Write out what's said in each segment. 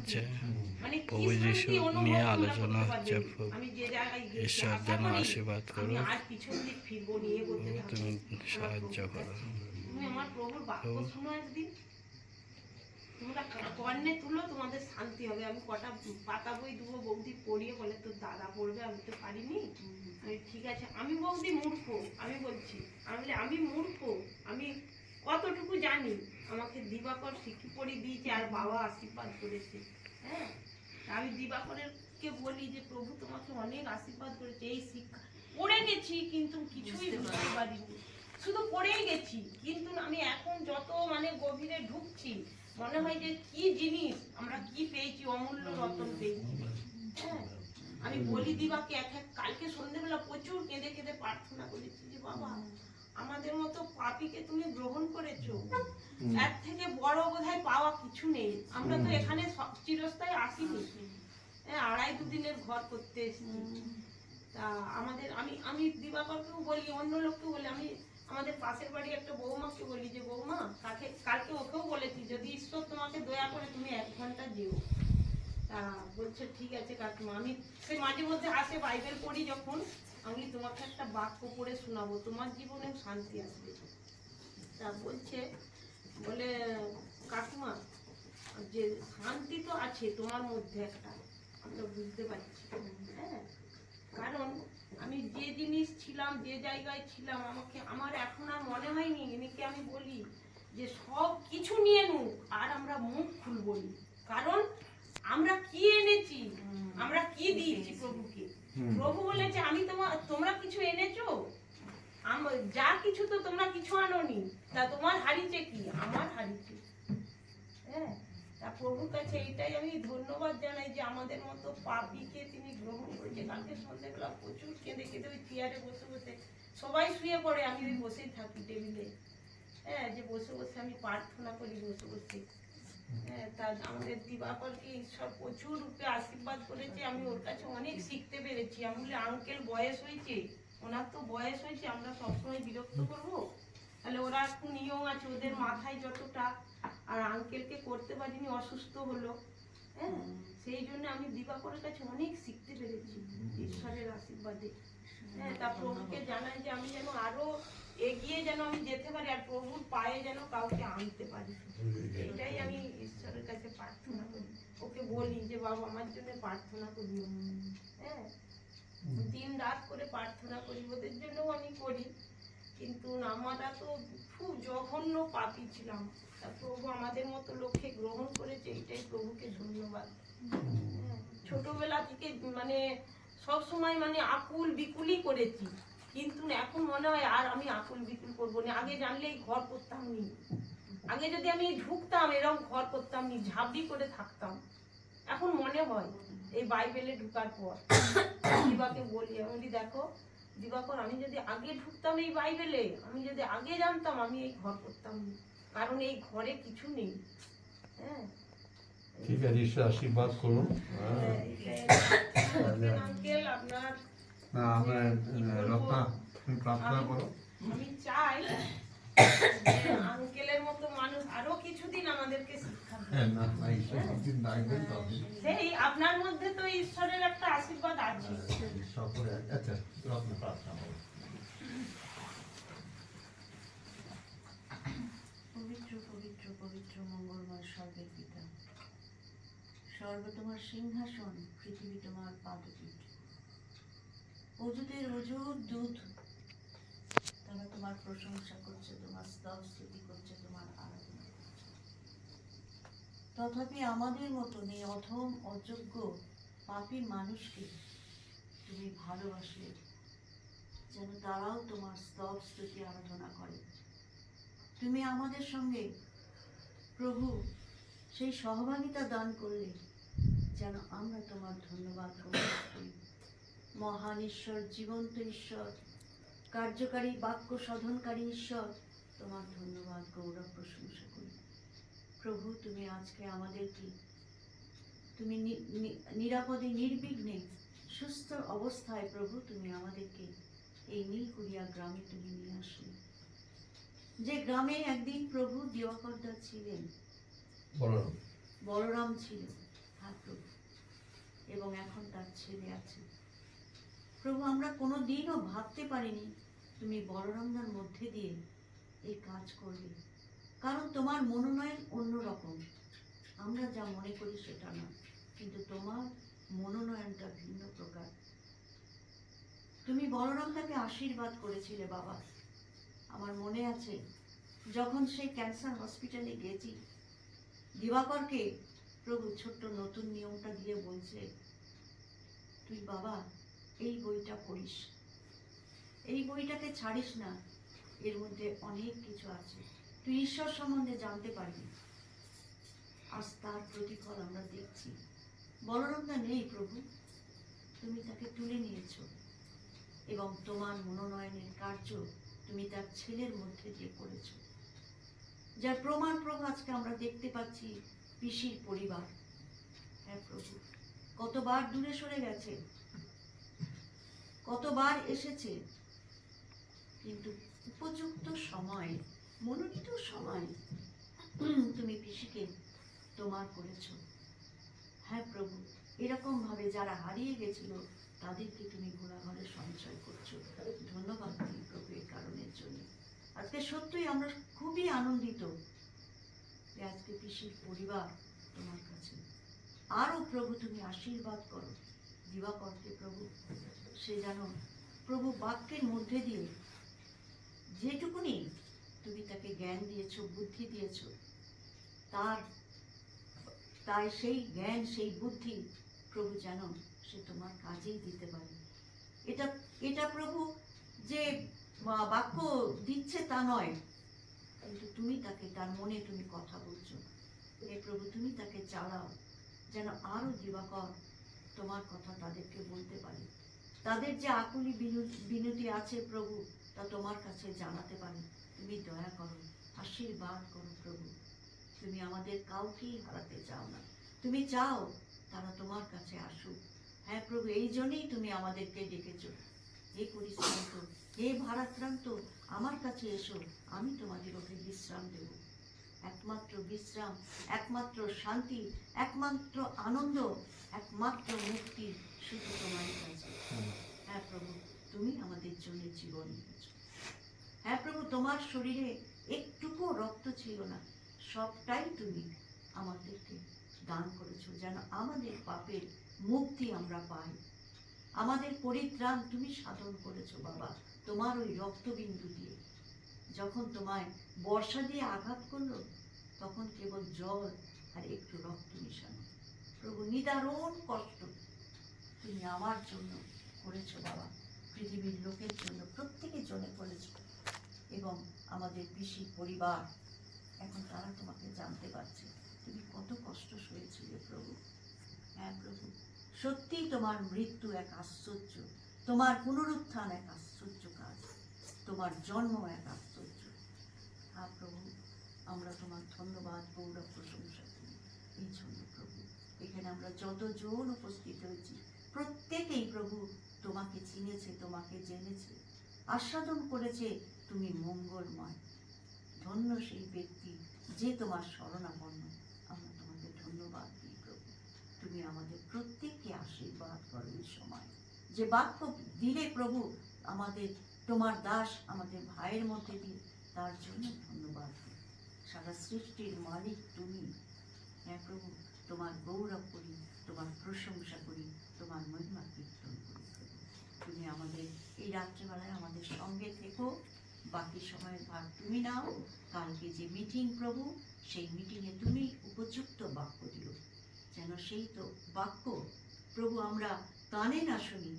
হচ্ছে। মানে প্রভু যিশু নিয়ে আলোচনা হচ্ছে ঈশ্বর যেন আশীর্বাদ থাকব। তুমি সাহায্য করো। তোমরা কর্ণে তুলো তোমাদের শান্তি হবে। আমি কটা পাতা বই দেবো বৌদি পড়িয়ে বলে তোর দাদা পড়বে আমি তো পারিনি। ঠিক আছে আমি বৌদি মূর্খ। আমি বলছি আমি আমি মূর্খ আমি কতটুকু জানি? আমাকে দিবাকর পড়ি দিয়েছে আর বাবা আশীর্বাদ করেছে। হ্যাঁ? আমি দিবাকরের কে বলি যে প্রভু তোমাকে অনেক আশীর্বাদ করেছে। এই শিক্ষা পড়ে গেছি কিন্তু কিছুই বুঝতে পারিনি। শুধু পড়েই গেছি কিন্তু আমি এখন যত মানে গভীরে ঢুকছি মনে হয় যে কি জিনিস আমরা কি পেয়েছি অমূল্য রতন পেয়েছি। হ্যাঁ? আমি বলি দিবাকে এক এক কালকে সন্ধ্যেবেলা প্রচুর কেঁদে কেঁদে প্রার্থনা করেছি যে বাবা আমাদের মতো পাপিকে তুমি গ্রহণ করেছ। এর থেকে বড় বোধহয় পাওয়া কিছু নেই। আমরা তো এখানে চিরস্থায়ী আসিনি। আড়াই দুদিনের ঘর করতে এসেছি। তা আমাদের আমি আমি দিবাকরকেও বলি অন্য লোককেও বলি আমি আমাদের পাশের বাড়ি একটা বৌমাকে বলি যে বৌমা কাকে কালকে ওকেও বলেছি যদি ঈশ্বর তোমাকে দয়া করে তুমি এক ঘণ্টা যেও তা বলছে ঠিক আছে কাকিমা। আমি সে মাঝে মধ্যে আসে বাইবেল পড়ি যখন। আমি তোমাকে একটা বাক্য পড়ে শোনাবো তোমার জীবনেও শান্তি আসবে। তা বলছে বলে কাকিমা যে শান্তি তো আছে তোমার মধ্যে একটা আমরা বুঝতে পারছি। হ্যাঁ কারণ আমি যে জিনিস ছিলাম যে জায়গায় ছিলাম আমাকে আমার এখন আর মনে হয়নি এনেকে আমি বলি যে সব কিছু নিয়ে নুক আর আমরা মুখ খুলবো কারণ আমরা কি এনেছি? আমরা কি দিয়েছি প্রভুকে? প্রভু বলেছে, আমি তোমার তোমরা কিছু এনেছো? যা কিছু তো তোমরা কিছু আনোনি, তা তোমার হারিছে কি? আমার হারিছে। হ্যাঁ প্রভুর কাছে এইটাই আমি ধন্যবাদ জানাই যে আমাদের মতো পাপিকে তিনি গ্রহণ করেছে। কালকে সন্ধ্যেবেলা প্রচুর কেঁদে কেঁদে ওই চেয়ারে বসে বসে, সবাই শুয়ে পড়ে, আমি ওই বসেই থাকি টেবিলে। হ্যাঁ যে বসে বসে আমি প্রার্থনা করি, বসে বসে। আমাদের দিবাকরকে ঈশ্বর প্রচুর রূপে আশীর্বাদ করেছে। আমি ওর কাছে অনেক শিখতে পেরেছি। আমি বলি, আঙ্কেল বয়স হয়েছে, ওনার তো বয়স হয়েছে, আমরা সবসময় বিরক্ত করব। তাহলে ওরা একটু নিয়ম আছে, ওদের মাথায় যতটা, আর আঙ্কেলকে করতে পারিনি, অসুস্থ হলো। হ্যাঁ? সেই জন্য আমি দিবাকরের কাছে অনেক শিখতে পেরেছি, ঈশ্বরের আশীর্বাদে। হ্যাঁ তা প্রভুকে জানাই যে আমি যেন আরও এগিয়ে যেন আমি যেতে পারি আর প্রভুর পায়ে যেন কাউকে আনতে পারি। এটাই আমি ঈশ্বরের কাছে প্রার্থনা করি। ওকে বলি যে বাবা আমার জন্য প্রার্থনা করি হ্যাঁ? দিন রাত করে প্রার্থনা করি ওদের জন্যও আমি করি। কিন্তু আমরা তো খুব জঘন্য পাপী ছিলাম। তা প্রভু আমাদের মতো লোককে গ্রহণ করেছে এটাই প্রভুকে ধন্যবাদ। হ্যাঁ, ছোটবেলা থেকে মানে সব সময় মানে আকুল বিকুলই করেছি। কিন্তু এখন মনে হয় আর আমি আকুল বিকুল করব না। আগে জানলেই ঘর করতাম নি। আগে যদি আমি ঢুকতাম এরকম ঘর করতাম নি ঝাঁপড়ি করে থাকতাম। এখন মনে হয় এই বাইবেলে ঢুকার পর দিবাকে বলি আমি দেখো দিবাকর আমি যদি আগে ঢুকতাম এই বাইবেলে আমি যদি আগে জানতাম আমি এই ঘর করতাম না। কারণ এই ঘরে কিছু নেই। হ্যাঁ? ঠিক আছে ঈশ্বর আশীর্বাদ করুন। হ্যাঁ। আঙ্কেল আপনার না আমরা রত্না তুমি প্রার্থনা করো আমি চাই আঙ্কেলের মতো মানুষ আরও কিছুদিন আমাদেরকে শিক্ষা দেয়। হ্যাঁ সেই আপনার মধ্যে তো ঈশ্বরের একটা আশীর্বাদ আছে। সকলে আচ্ছা রত্না প্রার্থনা করো পবিত্র পবিত্র পবিত্র মঙ্গলময় স্বর্গের পিতা। স্বর্গ তোমার সিংহাসন পৃথিবী তোমার পাদপীঠ। অজুদের অজুর দুধ। তারা তোমার প্রশংসা করছে, তোমার স্তব স্তুতি করছে, তোমার আরাধনা করছে। তথাপি আমাদের মতন এই অথম অযোগ্য, পাপী মানুষকে তুমি ভালোবাসলে, যেন তারাও তোমার স্তব স্তুতি আরাধনা করে। তুমি আমাদের সঙ্গে প্রভু, সেই সহভাগিতা দান করলে যেন আমরা তোমার ধন্যবাদ করি। মহান ঈশ্বর জীবন্ত ঈশ্বর কার্যকারী বাক্য সাধনকারী ঈশ্বর তোমার ধন্যবাদ গৌরব প্রশংসা করি। প্রভু তুমি আজকে আমাদেরকে তুমি নিরাপদে নির্বিঘ্নে সুস্থ অবস্থায় প্রভু তুমি আমাদেরকে এই নীলকুড়িয়া গ্রামে তুমি নিয়ে আসলে। যে গ্রামে একদিন প্রভু দিবাকরদা ছিলেন বলরাম ছিল হ্যাঁ প্রভু এবং এখন তার ছেলে আছে। প্রভু, আমরা কোনো দিনও ভাবতে পারিনি তুমি বলরামদার মধ্যে দিয়ে এই কাজ করবে। কারণ তোমার মনোনয়ন অন্যরকম। আমরা যা মনে করি সেটা না, কিন্তু তোমার মনোনয়নটা ভিন্ন প্রকার। তুমি বলরামদাকে আশীর্বাদ করেছিলে, বাবা। আমার মনে আছে, যখন সেই ক্যান্সার হসপিটালে গেছি, দিবাকরকে প্রভু ছোট্ট নতুন নিয়মটা দিয়ে বলছে, তুই বাবা এই বইটা পড়িস। এই বইটাকে ছাড়িস না, এর মধ্যে অনেক কিছু আছে। তুই ঈশ্বর সম্বন্ধে জানতে পারবি। আজ তার প্রতিফল আমরা দেখছি। বলরামদা নেই প্রভু, তুমি তাকে তুলে নিয়েছো। এবং তোমার মনোনয়নের কার্য তুমি তার ছেলের মধ্যে দিয়ে করেছ। যার প্রমাণ প্রভু আজকে আমরা দেখতে পাচ্ছি, পিসির পরিবার। হ্যাঁ প্রভু, কতবার দূরে সরে গেছে। কতবার এসেছে? কিন্তু উপযুক্ত সময়, মনোনীত সময়, তুমি পিসিকে তোমার করেছ। হ্যাঁ প্রভু, এরকম ভাবে যারা হারিয়ে গেছিল, তাদেরকে তুমি ঘোড়াঘরে সঞ্চয় করছ। ধন্যবাদ দিই প্রভু এই কারণের জন্য। আজকে সত্যিই আমরা খুবই আনন্দিত আজকে পিসির পরিবার তোমার কাছে। আরও প্রভু তুমি আশীর্বাদ করো। দিবাকরকে প্রভু, সে যেন প্রভু বাক্যের মধ্যে দিয়ে যেটুকুনি তুমি তাকে জ্ঞান দিয়েছ, বুদ্ধি দিয়েছ, তার তাই সেই জ্ঞান, সেই বুদ্ধি প্রভু যেন সে তোমার কাজেই দিতে পারে। এটা এটা প্রভু যে বাক্য দিচ্ছে তা নয়, কিন্তু তুমি তাকে, তার মনে তুমি কথা বলছো। হে প্রভু, তুমি তাকে চালাও যেন আরও দিবাকর তোমার কথা তাদেরকে বলতে পারে। তাদের যে আকুলি বিনতি আছে প্রভু, তা তোমার কাছে জানাতে পারে। তুমি দয়া করো, আশীর্বাদ করো প্রভু। তুমি আমাদের কাউকেই হারাতে চাও না। তুমি চাও তারা তোমার কাছে আসুক। হ্যাঁ প্রভু, এই জন্যই তুমি আমাদেরকে ডেকেছ। হে পরিশ্রান্ত, হে ভারাক্রান্ত, আমার কাছে এসো, আমি তোমাদের ওকে বিশ্রাম দেব। একমাত্র বিশ্রাম একমাত্র শান্তি একমাত্র আনন্দ একমাত্র মুক্তি শুধু তোমার কাছে। হ্যাঁ প্রভু তুমি আমাদের জন্য জীবন হ্যাঁ প্রভু তোমার শরীরে একটুকু রক্ত ছিল না। সবটাই তুমি আমাদেরকে দান করেছ যেন আমাদের পাপের মুক্তি আমরা পাই। আমাদের পরিত্রাণ তুমি সাধন করেছ বাবা। তোমার ওই রক্তবিন্দু দিয়ে। যখন তোমায় বর্ষা দিয়ে আঘাত করল, তখন কেবল জল আর একটু রক্ত মিশানো। প্রভু, নিদারুণ কষ্ট তুমি আমার জন্য করেছ বাবা। পৃথিবীর লোকের জন্য প্রত্যেকের জন্য করেছ এবং আমাদের পিসি পরিবার। এখন তারা তোমাকে জানতে পারছে। তুমি কত কষ্ট সয়েছিলে প্রভু। হ্যাঁ প্রভু, সত্যিই তোমার মৃত্যু এক আশ্চর্য, তোমার পুনরুত্থান এক আশ্চর্য কাজ, তোমার জন্ম এক আশ্চর্য হ্যাঁ প্রভু, আমরা তোমার ধন্যবাদ, গৌরব, প্রশংসা করি। এই জন্য প্রভু, এখানে আমরা যতজন উপস্থিত হয়েছি, প্রত্যেকেই প্রভু তোমাকে চিনেছে, তোমাকে জেনেছে, আস্বাদন করেছে, তুমি মঙ্গলময়, ধন্য সেই ব্যক্তি যে তোমার শরণাপন্ন। আমরা তোমাকে ধন্যবাদ দিই প্রভু। তুমি আমাদের প্রত্যেককে আশীর্বাদ করো এই সময়। যে বাক্য দিলে প্রভু, আমাদের তোমার দাস, আমাদের ভাইয়ের মধ্যে দিয়ে তার জন্য ধন্যবাদ। সারা সৃষ্টির মালিক তুমি। হ্যাঁ প্রভু, তোমার গৌরব করি, তোমার প্রশংসা করি, তোমার মহিমা কীর্তন করি। তুমি আমাদের এই রাত্রেবেলায় আমাদের সঙ্গে থেকো। বাকি সময়ের ভার তুমি নাও। কালকে যে মিটিং প্রভু, সেই মিটিংয়ে তুমি উপযুক্ত বাক্য দিও। যেন সেই তো বাক্য প্রভু আমরা কানে না শুনি,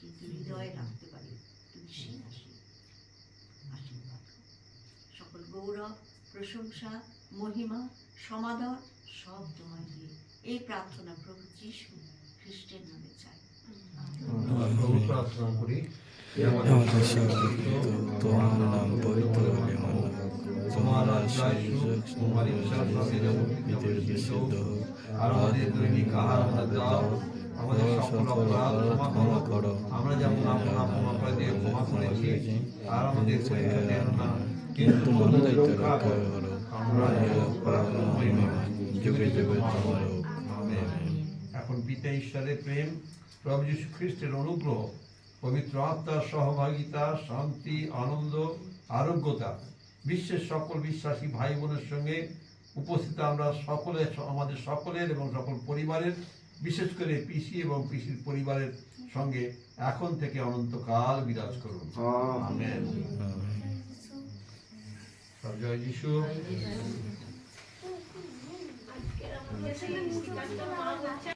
কিন্তু হৃদয়ে রাখতে পারি। তুমি সেই করো। সকল গৌরব প্রশংসা মহিমা সমাদর সব তোমায় দিয়ে এই প্রার্থনা প্রভু যিশু খ্রিস্টের নামে চাই। প্রার্থনা করি আমাদের সর্বত্র তোমার নাম পবিত্র হবে তোমার আশ্রয় তোমার ইচ্ছা বিশুদ্ধ হোক আর আমাদের দৈনিক আহার আমাদের দাও আমাদের সকল অপরাধ ক্ষমা করো। আমরা যেমন আপন আপন অপরাধে ক্ষমা করেছি আর আমাদের পরীক্ষা দেন না। কিন্তু মনদায়িত্ব রক্ষা করো যুগে যুগে তোমার এখন পিতা ঈশ্বরের প্রেম প্রভু যীশু খ্রিস্টের অনুগ্রহ পবিত্র আত্মার সহভাগিতা শান্তি আনন্দ আরোগ্যতা বিশ্বের সকল বিশ্বাসী ভাই বোনের সঙ্গে উপস্থিত আমরা সকলে আমাদের সকলের এবং সকল পরিবারের বিশেষ করে পিসি এবং পিসির পরিবারের সঙ্গে এখন থেকে অনন্তকাল বিরাজ করুন। আমেন। সব জয় যিশু আজকের আমাদের